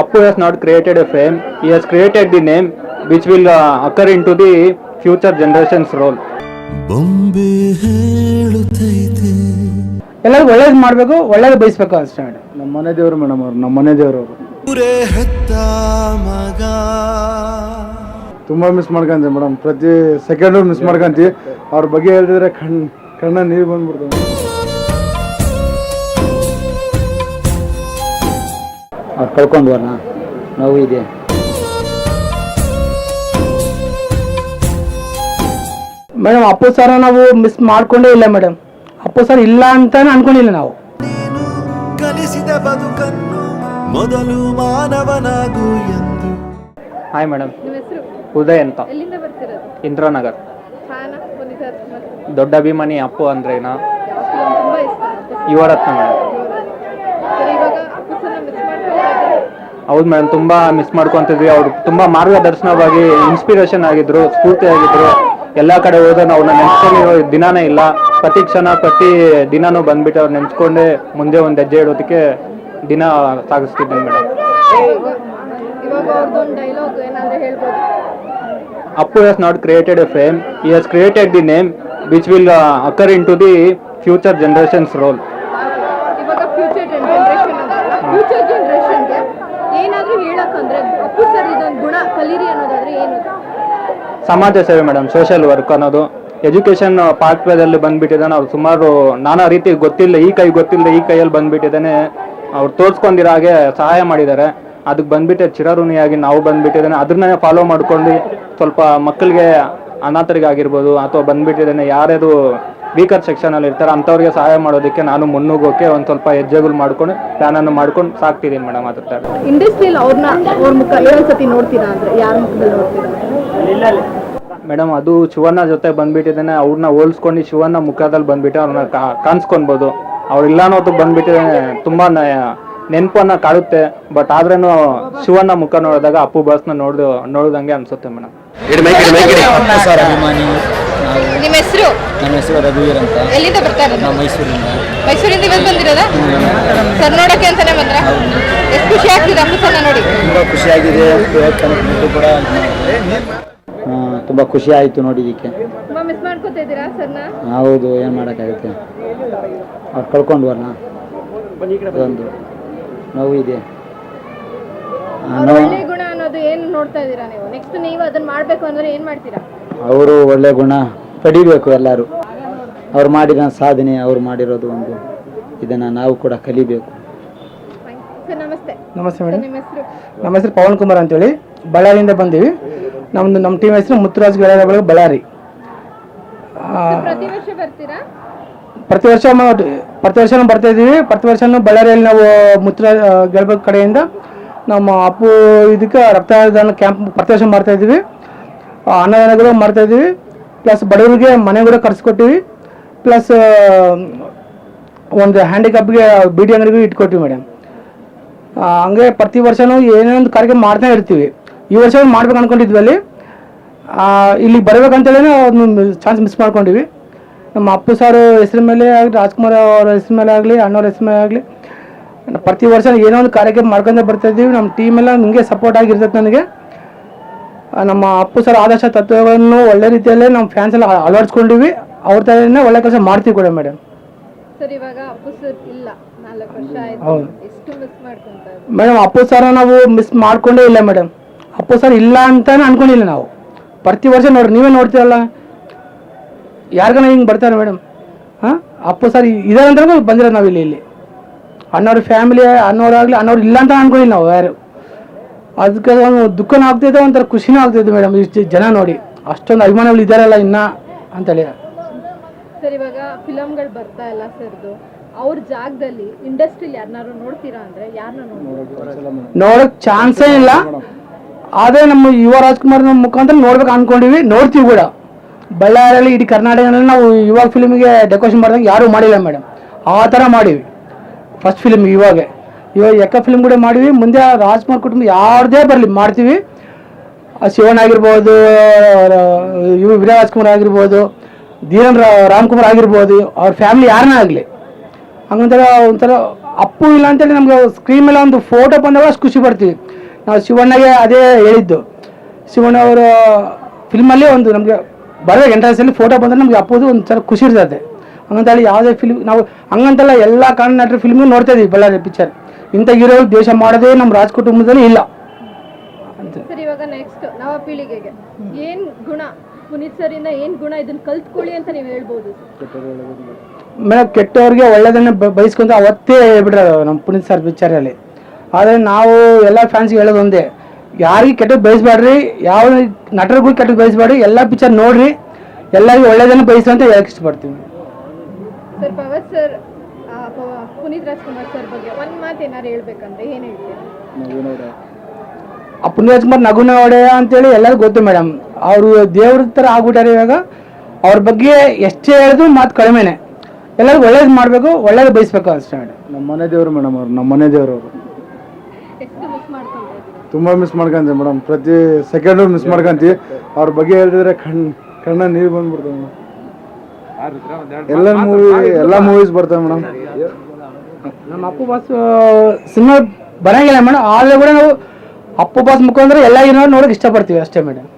Appu has not created a fame, he has created the name which will uh, occur into the future generations role. ಬೊಂಬೆ ಹೇಳುತ್ತೈತೆ. ಎಲ್ಲರಿಗೂ ಒಳ್ಳೇದು ಮಾಡಬೇಕು ಒಳ್ಳೇದು ಬಯಸ್ಬೇಕು ಅಷ್ಟೇ ಮೇಡಮ್. ನಮ್ಮ ಮನೆ ದೇವರು ಮೇಡಮ್ ಅವ್ರು ನಮ್ಮ ಮನೆ ದೇವರು ಅವರು. ಊರೇ ಹೆತ್ತ ಮಗ. ತುಂಬ ಮಿಸ್ ಮಾಡ್ಕೊಂತೀವಿ ಮೇಡಮ್. ಪ್ರತಿ ಸೆಕೆಂಡು ಮಿಸ್ ಮಾಡ್ಕೊಂತೀವಿ. ಅವ್ರ ಬಗ್ಗೆ ಹೇಳಿದ್ರೆ ಕಣ್ ಕಣ್ಣ ನೀರು ಬಂದ್ಬಿಡ್ತದೆ. ಅವ್ರು ಕಳ್ಕೊಂಡ್ವಲ್ಲ ನೋವು ಇದೆ. ಮೇಡಮ್ ಅಪ್ಪು ಸರ ನಾವು ಮಿಸ್ ಮಾಡ್ಕೊಂಡೇ ಇಲ್ಲ ಮೇಡಮ್ ಅಪ್ಪು ಸರ್ ಇಲ್ಲ ಅಂತಾನೆ ಅನ್ಕೊಂಡಿಲ್ಲ ನಾವು. ಕಲಿಸಿದ ಬದುಕನ್ನು ಮೊದಲು ಮಾನವನಾಗು ಎಂದು. ಹಾಯ್ ಮೇಡಮ್ ನಿಮ್ಮ ಹೆಸರು? ಉದಯ್ ಅಂತ. ಇಂದ್ರಾನಗರ್. ದೊಡ್ಡ ಅಭಿಮಾನಿ ಅಪ್ಪು ಅಂದ್ರೇನಾ? ಯುವರತ್ನ ಮೇಡಮ್ ಸರ್ ಇವಾಗ ಅಪ್ಪು ಸರ್ ಮಿಸ್ ಮಾಡ್ಕೊಳ್ಳೋದಾದ್ರೆ ಹೌದು ಮೇಡಮ್ ತುಂಬಾ ಮಿಸ್ ಮಾಡ್ಕೊಂತಿದ್ವಿ. ಅವ್ರು ತುಂಬಾ ಮಾರ್ಗದರ್ಶನವಾಗಿ ಇನ್ಸ್ಪಿರೇಷನ್ ಆಗಿದ್ರು ಸ್ಫೂರ್ತಿ ಆಗಿದ್ರು. ಎಲ್ಲ ಕಡೆ ಹೋದ ನಾವು ನೆನೆಸ್ಕೊಂಡಿರೋ ದಿನಾನೇ ಇಲ್ಲ. ಪ್ರತಿ ಕ್ಷಣ ಪ್ರತಿ ದಿನಾನೂ ಬಂದ್ಬಿಟ್ಟು ಅವ್ರು ನೆನೆಸ್ಕೊಂಡೆ ಮುಂದೆ ಒಂದು ಹೆಜ್ಜೆ ಇಡೋದಕ್ಕೆ ದಿನ ಸಾಗಿಸ್ತಿದ್ದೀನಿ madam Appu has not created a fame he has created the name which will occur into the future generations occur into the future generations role. ಇವಾಗ ಫ್ಯೂಚರ್ ಜನರೇಷನ್ ಫ್ಯೂಚರ್ ಜನರೇಷನ್ಗೆ ಏನಾದ್ರೂ ಹೇಳಕ್ಕಂದ್ರೆ ಅಪ್ಪು ಸರ್ ಇದೊಂದು ಗುಣ ಕಲೀರಿ ಅನ್ನೋದಾದ್ರೆ ಏನು ಸಮಾಜ ಸೇವೆ ಮೇಡಮ್ ಸೋಷಿಯಲ್ ವರ್ಕ್ ಅನ್ನೋದು. ಎಜುಕೇಶನ್ ಪಾರ್ಟ್ವೇದಲ್ಲಿ ಬಂದ್ಬಿಟ್ಟಿದ್ದಾನೆ. ಅವ್ರು ಸುಮಾರು ನಾನಾ ರೀತಿ ಗೊತ್ತಿಲ್ಲ ಈ ಕೈ ಗೊತ್ತಿಲ್ಲ ಈ ಕೈಯಲ್ಲಿ ಬಂದ್ಬಿಟ್ಟಿದ್ದಾನೆ. ಅವ್ರು ತೋರಿಸ್ಕೊಂಡಿರೋ ಹಾಗೆ ಸಹಾಯ ಮಾಡಿದ್ದಾರೆ. ಅದಕ್ಕೆ ಬಂದ್ಬಿಟ್ಟು ಚಿರಋಣಿಯಾಗಿ ನಾವು ಬಂದ್ಬಿಟ್ಟಿದ್ದೇನೆ. ಅದನ್ನೇ ಫಾಲೋ ಮಾಡ್ಕೊಂಡು ಸ್ವಲ್ಪ ಮಕ್ಕಳಿಗೆ ಅನಾಥರಿಗಾಗಿರ್ಬೋದು ಅಥವಾ ಬಂದ್ಬಿಟ್ಟಿದ್ದಾನೆ. ಯಾರ್ಯಾರು ವೀಕರ್ ಸೆಕ್ಷನ್ ಅಲ್ಲಿ ಇರ್ತಾರೆ ಅಂಥವ್ರಿಗೆ ಸಹಾಯ ಮಾಡೋದಕ್ಕೆ ನಾನು ಮುನ್ನುಗ್ಗೋಕೆ ಒಂದು ಸ್ವಲ್ಪ ಹೆಜ್ಜೆಗಳು ಮಾಡ್ಕೊಂಡು ಪ್ಲಾನನ್ನು ಮಾಡ್ಕೊಂಡು ಸಾಕ್ತಿದ್ದೀನಿ ಮೇಡಮ್ ಅದ್ರ ತರ ಇಂಡಸ್ಟ್ರಿಯಲ್ಲಿ ಅವ್ರನ್ನ ಅವ್ರ ಮುಖ ಸತಿ ನೋಡ್ತೀರಾ ಅಂದ್ರೆ? ಯಾರ ಮುಖದಲ್ಲಿ ನೋಡ್ತೀರಾ? ಮೇಡಮ್ ಅದು ಶಿವಣ್ಣ ಜೊತೆ ಬಂದ್ಬಿಟ್ಟಿದ್ದಾನೆ. ಅವ್ರನ್ನ ಹೋಲ್ಸ್ಕೊಂಡು ಶಿವಣ್ಣ ಮುಖದಲ್ಲಿ ಬಂದ್ಬಿಟ್ಟು ಅವ್ರನ್ನ ಕಾಣಿಸ್ಕೊನ್ಬೋದು. ಅವ್ರು ಇಲ್ಲ ಅನ್ನೋದು ಬಂದ್ಬಿಟ್ಟಿದ್ದಾನೆ ತುಂಬಾ ನೆನಪನ್ನ ಕಾಡುತ್ತೆ. ಬಟ್ ಆದ್ರೇನು ಶಿವಣ್ಣ ಮುಖ ನೋಡಿದಾಗ ಅಪ್ಪು ಬಾಸ್ನ ನೋಡ್ದು ನೋಡ್ದಂಗೆ ಅನ್ಸುತ್ತೆ ಮೇಡಮ್. ಸರ್ ಅಭಿಮಾನಿ. ನಿಮ್ಮ ಹೆಸರು? ನನ್ನ ಹೆಸರು ರಘುವೀರ್ ಅಂತ. ಎಲ್ಲಿಂದ ಬರ್ತಾ ಇರೋದು? ನಾವು ಮೈಸೂರಿಂದ. ಮೈಸೂರಿಂದ ಇವತ್ತು ಬಂದಿರೋದಾ? ಸರ್ ನೋಡಕ್ಕೆ ಅಂತಾನೆ ಬಂದ್ರ? ಎಷ್ಟು ಖುಷಿ ಆಗ್ತಿದೆ ಅಪ್ಪು ನೋಡಿ. ತುಂಬ ಖುಷಿಯಾಗಿದೆ ಕೂಡ ತುಂಬ ಖುಷಿ ಆಯಿತು ನೋಡಿದ್ದಕ್ಕೆ ತುಂಬಾ ಮಿಸ್ ಮಾಡ್ಕೋತಾ ಇದ್ದೀರಾ ಸರ್ನ? ಹೌದು ಏನು ಮಾಡೋಕ್ಕಾಗುತ್ತೆ? ಅವ್ರು ಕಳ್ಕೊಂಡ್ವಲ್ಲ ಅದೊಂದು ನೋವು ಇದೆ ಆ ಅವ್ರ ನೋವು. ಒಳ್ಳೆ ಗುಣ ಅನ್ನೋದು ಏನು ನೋಡ್ತಾ ಇದ್ದೀರಾ ನೀವು? ನೆಕ್ಸ್ಟ್ ನೀವು ಅದನ್ನ ಮಾಡ್ಬೇಕು ಅಂದ್ರೆ ಏನ್ ಮಾಡ್ತೀರಾ? ಅವರು ಒಳ್ಳೆ ಗುಣ ಪಡಿಬೇಕು ಎಲ್ಲರೂ. ಅವ್ರು ಮಾಡಿರೋ ಸಾಧನೆ ಅವ್ರು ಮಾಡಿರೋದು ಒಂದು ಇದನ್ನು ನಾವು ಕೂಡ ಕಲಿಬೇಕು. ಸರ್ ನಮಸ್ತೆ. ನಮಸ್ತೆ ಸರ್ ಮೇಡಮ್. ನಿಮ್ಮ ಹೆಸರು? ನಮ್ಮ ಹೆಸರು ಪವನ್ ಕುಮಾರ್ ಅಂತೇಳಿ. ಬಳ್ಳಾರಿಯಿಂದ ಬಂದೀವಿ. ನಮ್ಮದು ನಮ್ಮ ಟೀಮ್ ಹೆಸರು ಮುತ್ತುರಾಜ್ ಗೆಳೆಯರ ಬಳ್ಳಾರಿ. ಪ್ರತಿ ವರ್ಷ ಪ್ರತಿ ವರ್ಷ ವರ್ಷನೂ ಬರ್ತಾ ಇದ್ದೀವಿ. ಪ್ರತಿ ವರ್ಷನೂ ಬಳ್ಳಾರಿಯಲ್ಲಿ ನಾವು ಮುತ್ತುರಾಜ್ ಗೆಳಬ ಕಡೆಯಿಂದ ನಮ್ಮ ಅಪ್ಪು ಇದಕ್ಕೆ ರಕ್ತದಾನ ಕ್ಯಾಂಪ್ ಪ್ರತಿ ವರ್ಷ ಮಾಡ್ತಾ ಇದ್ದೀವಿ. ಅನ್ನದಾನಗಳು ಮಾಡ್ತಾ ಇದ್ದೀವಿ. ಪ್ಲಸ್ ಬಡವರಿಗೆ ಮನೆ ಕೂಡ ಕರ್ಸ್ಕೊಟ್ಟಿವಿ. ಪ್ಲಸ್ ಒಂದು ಹ್ಯಾಂಡಿಕ್ಯಾಪ್ಗೆ ಬಿ ಡಿ ಅಂಗಡಿಗೂ ಇಟ್ಕೊಟ್ಟಿವಿ ಮೇಡಮ್ ಹಂಗೆ ಪ್ರತಿ ವರ್ಷನೂ ಏನೇ ಒಂದು ಕಾರ್ಯಕ್ರಮ ಮಾಡ್ತಾ ಇರ್ತೀವಿ. ಈ ವರ್ಷ ಮಾಡ್ಬೇಕು ಅನ್ಕೊಂಡಿದ್ವಿ ಅಲ್ಲಿ ಇಲ್ಲಿ ಇಲ್ಲಿಗೆ ಬರ್ಬೇಕಂತೇಳಿ ಅದನ್ನ ಚಾನ್ಸ್ ಮಿಸ್ ಮಾಡ್ಕೊಂಡಿವಿ. ನಮ್ಮ ಅಪ್ಪು ಸರ್ ಹೆಸರು ಮೇಲೆ ಆಗಲಿ ರಾಜ್ಕುಮಾರ್ ಅವ್ರ ಹೆಸರು ಮೇಲೆ ಆಗಲಿ ಅಣ್ಣವ್ರ ಹೆಸರು ಮೇಲೆ ಆಗಲಿ ಪ್ರತಿ ವರ್ಷ ಏನೋ ಒಂದು ಕಾರ್ಯಕ್ರಮ ಮಾಡ್ಕೊಂಡೇ ಬರ್ತಾ ಇದ್ದೀವಿ. ನಮ್ಮ ಟೀಮ್ ಎಲ್ಲ ನಿಮಗೆ ಸಪೋರ್ಟ್ ಆಗಿರ್ತೈತೆ ನನಗೆ. ನಮ್ಮ ಅಪ್ಪು ಸರ್ ಆದರ್ಶ ತತ್ವಗಳನ್ನು ಒಳ್ಳೆ ರೀತಿಯಲ್ಲೇ ನಮ್ಮ ಫ್ಯಾನ್ಸ್ ಎಲ್ಲ ಅಳವಡಿಸ್ಕೊಂಡಿವಿ. ಅವ್ರ ತರನೇ ಒಳ್ಳೆ ಕೆಲಸ ಮಾಡ್ತೀವಿ ಕೂಡ ಮೇಡಮ್? ಮೇಡಮ್ ಅಪ್ಪು ಸರ್ ನಾವು ಮಿಸ್ ಮಾಡ್ಕೊಂಡೇ ಇಲ್ಲ ಮೇಡಮ್ ಅಪ್ಪು ಸರ್ ಇಲ್ಲ ಅಂತಾನೆ ಅನ್ಕೊಂಡಿಲ್ಲ ನಾವು. ಪ್ರತಿ ವರ್ಷ ನೋಡ್ರಿ ನೀವೇ ನೋಡ್ತೀರಲ್ಲ. ಯಾರಿಗಾನ ಹಿಂಗೆ ಬರ್ತಾರೆ ಮೇಡಮ್ ಹಾಂ? ಅಪ್ಪು ಸರ್ ಇದಾರೆ ಅಂತ ಬಂದಿರೋದು ನಾವು ಇಲ್ಲಿ ಇಲ್ಲಿ. ಅಣ್ಣವ್ರ ಫ್ಯಾಮಿಲಿ ಅಣ್ಣವ್ರಾಗಲಿ ಅಣ್ಣವ್ರು ಇಲ್ಲ ಅಂತ ಅನ್ಕೊಂಡಿಲ್ಲ ನಾವು ಯಾರು. ಅದಕ್ಕೆ ಒಂದು ದುಃಖನೂ ಆಗ್ತಿದ್ದೆ ಒಂಥರ ಖುಷಿನೂ ಆಗ್ತಿದೆ ಮೇಡಮ್ ಇಷ್ಟು ಜನ ನೋಡಿ. ಅಷ್ಟೊಂದು ಅಭಿಮಾನಿಗಳು ಇದ್ದಾರಲ್ಲ ಇನ್ನ ಅಂತೇಳಿ. ಸರ್ ಇವಾಗ ಫಿಲಮ್ಗಳು ಬರ್ತಾ ಇಲ್ಲ ಸರ್ದು ಅವ್ರ ಜಾಗದಲ್ಲಿ ಇಂಡಸ್ಟ್ರಿಲಿ ಯಾರನ್ನಾರು ನೋಡ್ತೀರಾ ಅಂದ್ರೆ ಯಾರನ್ನ ನೋಡಕ್ ಚಾನ್ಸೇ ಇಲ್ಲ. ಆದ್ರೆ ನಮ್ಮ ಯುವ ರಾಜ್ಕುಮಾರ್ ಮುಖಾಂತರ ನೋಡ್ಬೇಕು ಅನ್ಕೊಂಡಿವಿ. ನೋಡ್ತೀವಿ ಕೂಡ. ಬಳ್ಳಾರಿಯಲ್ಲಿ ಇಡೀ ಕರ್ನಾಟಕದಲ್ಲಿ ನಾವು ಯುವ ಫಿಲ್ಮಿಗೆ ಡೆಕೋರೇಷನ್ ಮಾಡ್ದಂಗೆ ಯಾರೂ ಮಾಡಿಲ್ಲ ಮೇಡಮ್ ಆ ಥರ ಮಾಡಿವಿ. ಫಸ್ಟ್ ಫಿಲ್ಮ್ ಇವಾಗ. ಇವಾಗ ಎಕ್ಕ ಫಿಲ್ಮ್ ಕೂಡ ಮಾಡಿವಿ. ಮುಂದೆ ರಾಜ್ಕುಮಾರ್ ಕುಟುಂಬ ಯಾರ್ದೇ ಬರಲಿ, ಮಾಡ್ತೀವಿ. ಶಿವನ್ ಆಗಿರ್ಬೋದು ಯುವ ವಿಜಯ ರಾಜ್ಕುಮಾರ್ ಆಗಿರ್ಬೋದು ಧೀರನ್ ರಾಮ್ಕುಮಾರ್ ಆಗಿರ್ಬೋದು, ಅವ್ರ ಫ್ಯಾಮಿಲಿ ಯಾರನ್ನ ಆಗಲಿ. ಹಂಗಂತರ ಒಂಥರ ಅಪ್ಪು ಇಲ್ಲ ಅಂತೇಳಿ ನಮ್ಗೆ ಸ್ಕ್ರೀನ್ ಮೇಲೆ ಒಂದು ಫೋಟೋ ಬಂದಾಗ ಅಷ್ಟು ಖುಷಿ ಪಡ್ತೀವಿ. ನಾವು ಶಿವಣ್ಣಗೆ ಅದೇ ಹೇಳಿದ್ದು. ಶಿವಣ್ಣ ಅವರು ಫಿಲ್ಮಲ್ಲಿ ಒಂದು ನಮಗೆ ಬರೋ ಎಂಟ್ರೆನ್ಸಲ್ಲಿ ಫೋಟೋ ಬಂದರೆ ನಮಗೆ ಅಪ್ಪೋದು ಒಂದು ಸಲ ಖುಷಿ ಇರ್ತದೆ. ಹಂಗಂತೇಳಿ ಯಾವುದೇ ಫಿಲ್ಮ್ ನಾವು ಹಂಗಂತಲ್ಲ ಎಲ್ಲ ಕನ್ನಡ ನಟರ ಫಿಲ್ಮ್ಗೂ ನೋಡ್ತಾ ಇದೀವಿ ಬಳ್ಳಾರಿ ಪಿಕ್ಚರ್ ಇಂಥ ಹೀರೋ ದೇಶ ಮಾಡೋದೇ ನಮ್ಮ ರಾಜ್ ಕುಟುಂಬದಲ್ಲಿ ಇಲ್ಲ. ಅಂತ. ಸರ್ ಇವಾಗ ನೆಕ್ಸ್ಟ್ ನವ ಪೀಳಿಗೆಗೆ ಏನ್ ಗುಣ? ಪುನೀತ್ ಸರ್ ಇಂದ ಏನ್ ಗುಣ? ಇದನ್ನ ಕಲ್ತ್ಕೊಳ್ಳಿ ಅಂತ ನೀವು ಹೇಳ್ಬೋದು. ಮೇಡಮ್ ಕೆಟ್ಟವ್ರಿಗೆ ಒಳ್ಳೆದನ್ನ ಬಯಸ್ಕೊಂತ ಅವತ್ತೇ ಹೇಳ್ಬಿಟ್ರೆ ನಮ್ಮ ಪುನೀತ್ ಸರ್ ಪಿಕ್ಚರಲ್ಲಿ ಆದರೆ ನಾವು ಎಲ್ಲ ಫ್ಯಾನ್ಸ್ಗೆ ಹೇಳೋದು ಒಂದೇ ಯಾರಿಗೆ ಕೆಟ್ಟದ್ದು ಬಯಸ್ಬೇಡ್ರಿ ಯಾವ ನಟರಿಗೂ ಕೆಟ್ಟದ್ದು ಬಯಸ್ಬೇಡ್ರಿ ಎಲ್ಲ ಪಿಕ್ಚರ್ ನೋಡ್ರಿ ಎಲ್ಲರಿಗೂ ಒಳ್ಳೇದನ್ನು ಬಯಸು ಅಂತ ಹೇಳಕ್ಕೆ ಇಷ್ಟಪಡ್ತೀವಿ sir power sir Puneeth Rajkumar sir ಬಗ್ಗೆ ಒಂದ್ ಮಾತು ಏನಾರು ಹೇಳ್ಬೇಕಂದ್ರೆ ಏನು ಹೇಳ್ತೀರಾ? ಆ ಪುನೀತ್ ರಾಜ್ಕುಮಾರ್ ನಗುನ ಒಡೆಯ ಅಂತೇಳಿ ಎಲ್ಲರಿಗೂ ಗೊತ್ತು ಮೇಡಮ್. ಅವರು ದೇವ್ರ ಥರ ಆಗ್ಬಿಟ್ಟಾರೆ ಇವಾಗ. ಅವ್ರ ಬಗ್ಗೆ ಎಷ್ಟೇ ಹೇಳಿದ್ರು ಮಾತು ಕಡಿಮೆನೆ. ಎಲ್ಲರಿಗೂ ಒಳ್ಳೇದು ಮಾಡಬೇಕು ಒಳ್ಳೇದು ಬಯಸ್ಬೇಕು ಅಷ್ಟೇ ಮೇಡಮ್. ನಮ್ಮ ಮನೆ ದೇವರು ಮೇಡಮ್ ಅವ್ರು ನಮ್ಮ ಮನೆ ದೇವರು ಅವರು ಎಷ್ಟು ಮಿಸ್ ಮಾಡ್ಕೊಂತ ಇದ್ದೀರಾ ತುಂಬ ಮಿಸ್ ಮಾಡ್ಕೊಂತೀವಿ ಮೇಡಮ್ ಪ್ರತಿ ಸೆಕೆಂಡು ಮಿಸ್ ಮಾಡ್ಕೊಂತೀವಿ. ಅವ್ರ ಬಗ್ಗೆ ಹೇಳಿದ್ರೆ ಕಣ್ ಕಣ್ಣ ನೀರು ಬಂದ್ಬಿಡ್ತವೆ ಮೇಡಮ್ ಎಲ್ಲ ಮೂವಿ ಎಲ್ಲ ಮೂವೀಸ್ ಬರ್ತವೆ ಮೇಡಮ್ ನಮ್ಮ ಅಪ್ಪು ಬಾಸ್ ಸಿನಿಮಾ ಬರಂಗಿಲ್ಲ ಮೇಡಮ್ ಆದ್ರೆ ಕೂಡ ನಾವು ಅಪ್ಪು ಬಾಸ್ ಮುಖಾಂತರ ಎಲ್ಲ ಏನೋ ನೋಡೋಕೆ ಇಷ್ಟಪಡ್ತೀವಿ ಅಷ್ಟೇ ಮೇಡಮ್